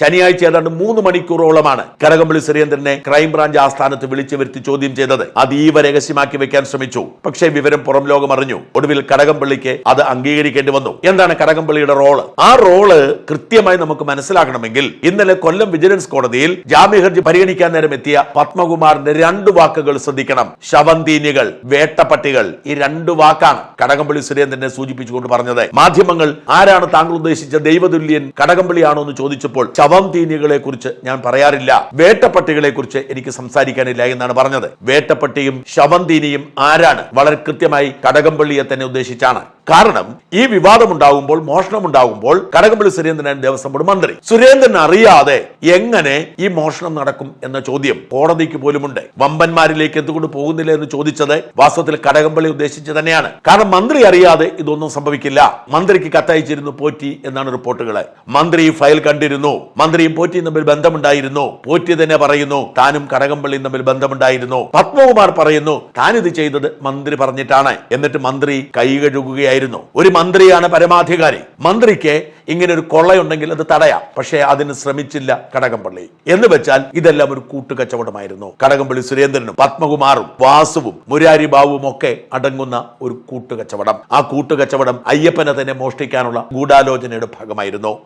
ശനിയാഴ്ച ഏതാണ്ട് മൂന്ന് മണിക്കൂറോളമാണ് കരകമ്പള്ളി സുരേന്ദ്രനെ ക്രൈംബ്രാഞ്ച് ആസ്ഥാനത്ത് വിളിച്ചു വരുത്തി ചോദ്യം ചെയ്തത്. അതീവ രഹസ്യമാക്കി വെക്കാൻ ശ്രമിച്ചു. പക്ഷേ വിവരം പുറം ലോകം അറിഞ്ഞു. ഒടുവിൽ കടകംപള്ളിക്ക് അത് അംഗീകരിക്കേണ്ടി വന്നു. എന്താണ് കടകംപള്ളിയുടെ റോൾ? ആ റോൾ കൃത്യമായി നമുക്ക് മനസ്സിലാക്കണമെങ്കിൽ ഇന്നലെ കൊല്ലം വിജിലൻസ് കോടതിയിൽ ജാമ്യഹർജി പരിഗണിക്കാൻ നേരം എത്തിയ പത്മകുമാറിന്റെ രണ്ട് വാക്കുകൾ ശ്രദ്ധിക്കണം. ശവന്തീനികൾ വേട്ടപ്പട്ടികൾ ഈ രണ്ട് വാക്കാണ് കടകംപള്ളി സുരേന്ദ്രനെ സൂചിപ്പിച്ചുകൊണ്ട് പറഞ്ഞത്. മാധ്യമങ്ങൾ ആരാണ് താങ്കൾ ഉദ്ദേശിച്ച ദൈവതുല്യൻ കടകംപള്ളിയാണോ എന്ന് ചോദിച്ചപ്പോൾ ശവന്തീനികളെ കുറിച്ച് ഞാൻ പറയാറില്ല. വേട്ടപ്പട്ടികളെ കുറിച്ച് എനിക്ക് സംസാരിക്കാനില്ല എന്നാണ് പറഞ്ഞത്. വേട്ടപ്പട്ടിയും ശവന്തീനിയും ആരാണ്? വളരെ കൃത്യമായി കടകംപള്ളിയെ തന്നെ ഉദ്ദേശിച്ചാണ്. കാരണം ഈ വിവാദം ഉണ്ടാകുമ്പോൾ മോഷണം ഉണ്ടാകുമ്പോൾ കടകംപള്ളി സുരേന്ദ്രൻ ദേവസ്വം ബോർഡ് മന്ത്രി. സുരേന്ദ്രൻ അറിയാതെ എങ്ങനെ ഈ മോഷണം നടക്കും എന്ന ചോദ്യം കോടതിക്ക് പോലുമുണ്ട്. വമ്പന്മാരിലേക്ക് എന്തുകൊണ്ട് പോകുന്നില്ല എന്ന് ചോദിച്ചത് വാസ്തവത്തിൽ കടകംപള്ളി ഉദ്ദേശിച്ച് തന്നെയാണ്. കാരണം മന്ത്രി അറിയാതെ ഇതൊന്നും സംഭവിക്കില്ല. മന്ത്രിക്ക് കത്തയച്ചിരുന്നു പോറ്റി എന്നാണ് റിപ്പോർട്ടുകൾ. മന്ത്രി ഈ ഫയൽ കണ്ടിരുന്നു. മന്ത്രിയും പോറ്റിയും തമ്മിൽ ബന്ധമുണ്ടായിരുന്നു. പോറ്റി തന്നെ പറയുന്നു താനും കടകംപള്ളിയും തമ്മിൽ ബന്ധമുണ്ടായിരുന്നു. പത്മകുമാർ പറയുന്നു താനിത് ചെയ്തത് മന്ത്രി പറഞ്ഞിട്ടാണ്. എന്നിട്ട് മന്ത്രി കൈ കഴുകുകയായിരുന്നു. ഒരു മന്ത്രിയാണ് പരമാധികാരി. മന്ത്രിക്ക് ഇങ്ങനെ ഒരു കൊള്ളയുണ്ടെങ്കിൽ അത് തടയാം. പക്ഷേ അതിന് ശ്രമിച്ചില്ല കടകംപള്ളി. എന്ന് വെച്ചാൽ ഇതെല്ലാം ഒരു കൂട്ടുകച്ചവടമായിരുന്നു. കടകംപള്ളി സുരേന്ദ്രനും പത്മകുമാറും വാസുവും മുരാരി ബാബുവും ഒക്കെ അടങ്ങുന്ന ഒരു കൂട്ടുകച്ചവടം. ആ കൂട്ടുകച്ചവടം അയ്യപ്പനെ തന്നെ മോഷ്ടിക്കാനുള്ള ഗൂഢാലോചനയുടെ ഭാഗമായിരുന്നു.